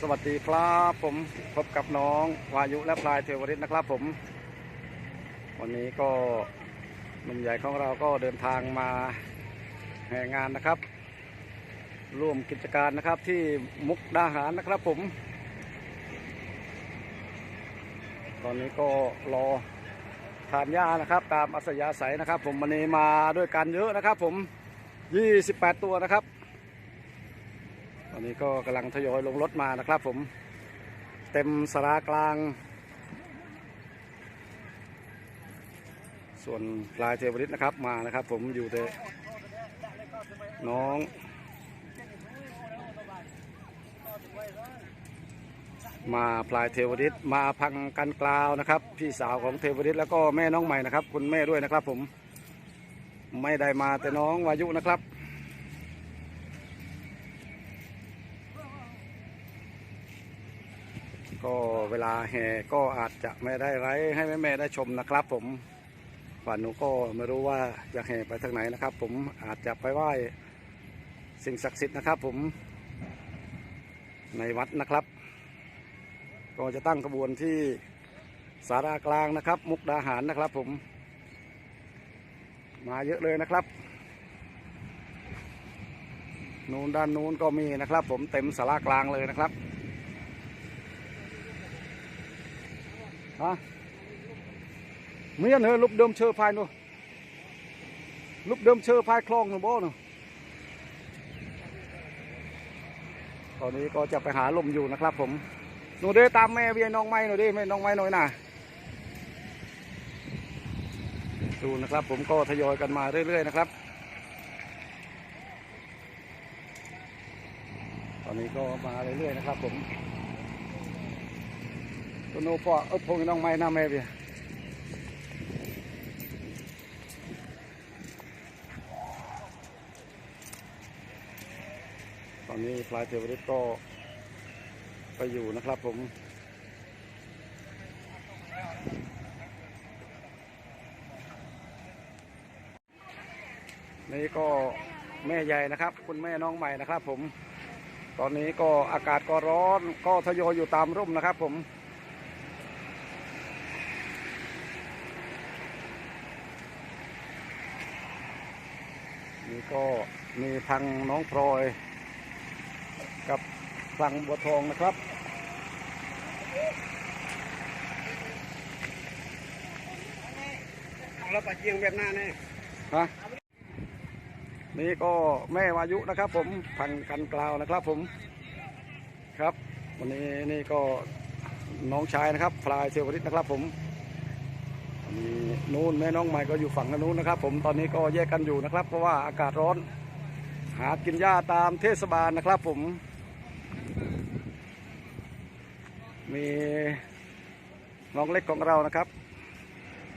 สวัสดีครับผมพบกับน้องวายุและพลายเทวริตนะครับผม วันนี้ก็หนุ่มใหญ่ของเราก็เดินทางมาแห่งานนะครับ ร่วมกิจการนะครับที่มุกดาหารนะครับผม ตอนนี้ก็รอทานหญ้านะครับ ตามอัศยาศัยนะครับ ผมวันนี้มาด้วยกันเยอะนะครับ ผม 28 ตัวนะครับ อนนี้ก็กำลังทยอยลงรถมานะครับผม เต็มสารากลาง ส่วนปลายเทวริตนะครับมานะครับผมอยู่แต่น้องมาพลายเทวริตมาพังกันกลาวนะครับ พี่สาวของเทวริตแล้วก็แม่น้องใหม่นะครับ คุณแม่ด้วยนะครับผมไม่ได้มาแต่น้องวายุนะครับ ก็เวลาแห่ก็อาจจะไม่ได้ไร้ให้แม่ๆได้ชมนะครับผมฝ่านหนูก็ไม่รู้ว่าจะแห่ไปทางไหนนะครับ ผมอาจจะไปไหว้สิ่งศักดิ์สิทธิ์นะครับ ผมในวัดนะครับ ก็จะตั้งขบวนที่สารากลางนะครับ มุกดาหารนะครับ ผม มาเยอะเลยนะครับนูนด้านนู้นก็มีนะครับ ผมเต็มสารากลางเลยนะครับ ฮะเมียนเฮอลุบเดิมเชอพายนู่ลุบเดิมเชอพายคลองนู่บ่นู่ตอนนี้ก็จะไปหาลมอยู่นะครับ ผมหนูเดินตามแม่เวียน้องไม้หน่อยดิแม่น้องไม้หน่อยนะดูนะครับ ผมก็ทยอยกันมาเรื่อยๆนะครับ ตอนนี้ก็มาเรื่อยๆนะครับ ผม ตัวโนปอเออพงน้องไม้น้าแม่เบียตอนนี้พลายเทวริตก็ไปอยู่นะครับผมนี่ก็แม่ใหญ่นะครับ คุณแม่น้องใหม่นะครับผม ตอนนี้ก็อากาศก็ร้อนก็ทยอยอยู่ตามร่มนะครับผม นี่ก็มีพังน้องพลอย กับพังบัวทองนะครับเราปะเจียงแบบหน้าแน่ฮะนี่ก็แม่วายุนะครับ ผมพังกันกลาวนะครับ ผมครับ วันนี้นี่ก็น้องชายนะครับพลายเทวริตนะครับผมมี นู้นแม่น้องใหม่ก็อยู่ฝั่งนู้นนะครับ ผมตอนนี้ก็แยกกันอยู่นะครับ เพราะว่าอากาศร้อน หากินหญ้าตามเทศบาลนะครับ ผม มีน้องเล็กของเรานะครับ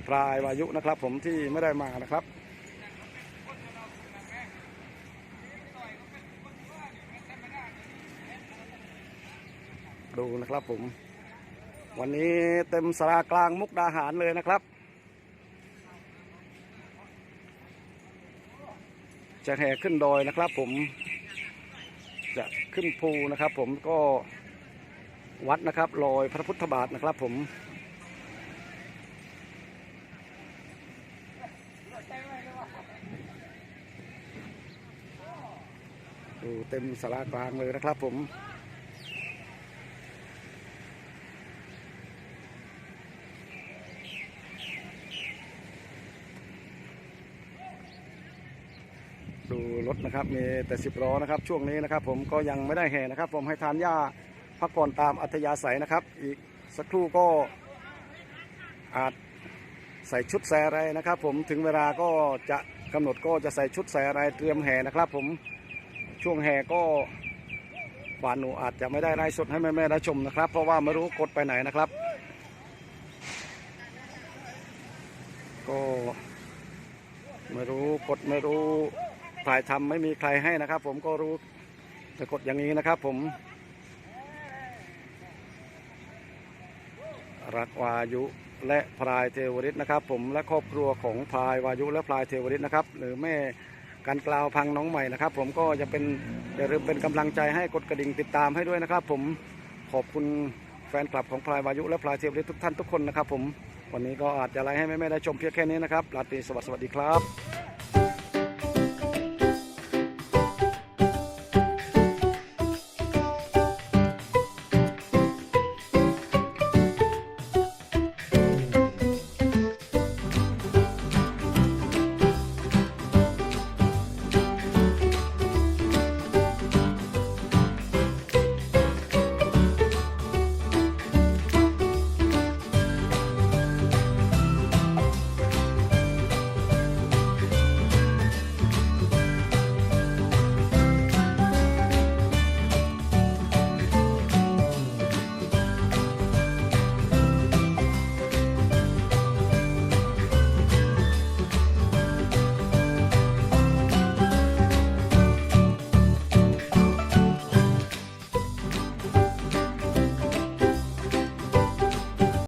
พลายวายุนะครับ ผมที่ไม่ได้มานะครับดูนะครับผม วันนี้เต็มสารากลางมุกดาหารเลยนะครับ จะแห่ขึ้นดอยนะครับ ผมจะขึ้นภูนะครับ ผมก็วัดนะครับลอยพระพุทธบาทนะครับ ผมดูเต็มสารากลางเลยนะครับผม ดูรถนะครับมีแต่สิบล้อนะครับช่วงนี้นะครับ ผมก็ยังไม่ได้แห่นะครับ ผมให้ทานหญ้าพักก่อนตามอัธยาศัยนะครับ อีกสักครู่ก็อาจใส่ชุดแสอะไรนะครับ ผมถึงเวลาก็จะกำหนดก็จะใส่ชุดแสอะไรเตรียมแห่นะครับ ผมช่วงแห่ก็หวานหนูอาจจะไม่ได้ไล่สดให้แม่ๆได้ชมนะครับ เพราะว่าไม่รู้กดไปไหนนะครับ ก็ไม่รู้กดไม่รู้ ถ่ายทำไม่มีใครให้นะครับ ผมก็รู้แต่กดอย่างนี้นะครับ ผม รักวายุและพลายเทวริตนะครับ ผมและครอบครัวของพลายวายุและพลายเทวริตนะครับ หรือแม่การกล่าวพังน้องใหม่นะครับ ผมก็จะเป็นอย่าลืมเป็นกำลังใจให้กดกระดิ่งติดตามให้ด้วยนะครับ ผมขอบคุณแฟนคลับของพลายวายุและพลายเทียบทุกท่านทุกคนนะครับ ผมวันนี้ก็อาจจะไลฟ์ให้แม่ๆได้ชมเพียงแค่นี้นะครับราตรีสวัสดีครับ